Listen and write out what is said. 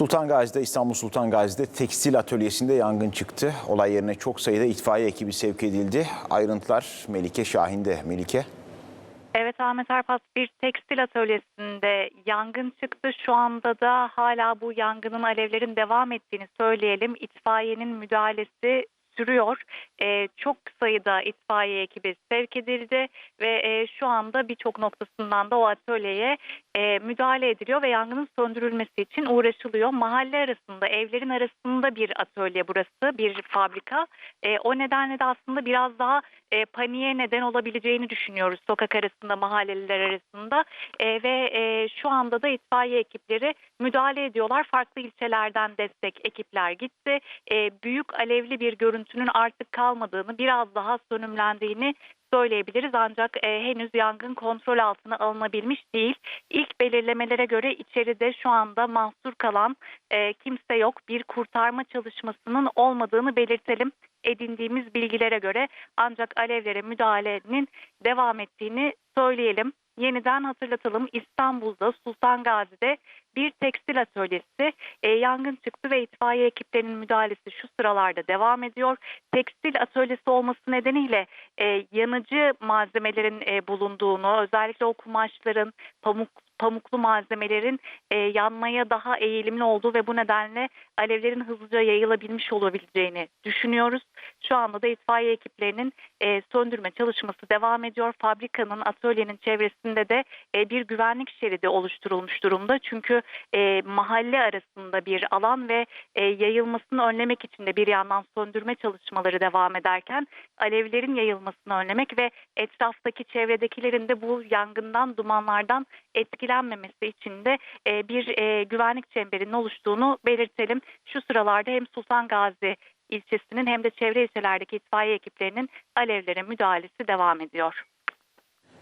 Sultan Gazi'de İstanbul Sultan Gazi'de tekstil atölyesinde yangın çıktı. Olay yerine çok sayıda itfaiye ekibi sevk edildi. Ayrıntılar Melike Şahin'de. Melike. Evet Ahmet Arpas bir tekstil atölyesinde yangın çıktı. Şu anda da hala bu yangının alevlerin devam ettiğini söyleyelim. İtfaiyenin müdahalesi sürüyor. Ee, çok sayıda itfaiye ekibi sevk edildi ve e, şu anda birçok noktasından da o atölyeye e, müdahale ediliyor ve yangının söndürülmesi için uğraşılıyor. Mahalle arasında, evlerin arasında bir atölye burası, bir fabrika. E, o nedenle de aslında biraz daha e, paniğe neden olabileceğini düşünüyoruz sokak arasında, mahalleliler arasında E, ve e, şu anda da itfaiye ekipleri müdahale ediyorlar. Farklı ilçelerden destek ekipler gitti. E, büyük alevli bir görüntünün artık kalmadığını, biraz daha sönümlendiğini söyleyebiliriz ancak e, henüz yangın kontrol altına alınabilmiş değil. İlk belirlemelere göre içeride şu anda mahsur kalan e, kimse yok. Bir kurtarma çalışmasının olmadığını belirtelim edindiğimiz bilgilere göre ancak alevlere müdahalenin devam ettiğini söyleyelim. Yeniden hatırlatalım İstanbul'da Sultan Gazi'de bir tekstil atölyesi e, yangın çıktı ve itfaiye ekiplerinin müdahalesi şu sıralarda devam ediyor. Tekstil atölyesi olması nedeniyle e, yanıcı malzemelerin e, bulunduğunu özellikle o kumaşların pamuk pamuklu malzemelerin e, yanmaya daha eğilimli olduğu ve bu nedenle alevlerin hızlıca yayılabilmiş olabileceğini düşünüyoruz. Şu anda da itfaiye ekiplerinin e, söndürme çalışması devam ediyor. Fabrikanın, atölyenin çevresinde de e, bir güvenlik şeridi oluşturulmuş durumda. Çünkü e, mahalle arasında bir alan ve e, yayılmasını önlemek için de bir yandan söndürme çalışmaları devam ederken alevlerin yayılmasını önlemek ve etraftaki çevredekilerin de bu yangından, dumanlardan etkilenmemesi için de e, bir e, güvenlik çemberinin oluştuğunu belirtelim. Şu sıralarda hem Sultan Gazi ilçesinin hem de çevre ilçelerdeki itfaiye ekiplerinin alevlere müdahalesi devam ediyor.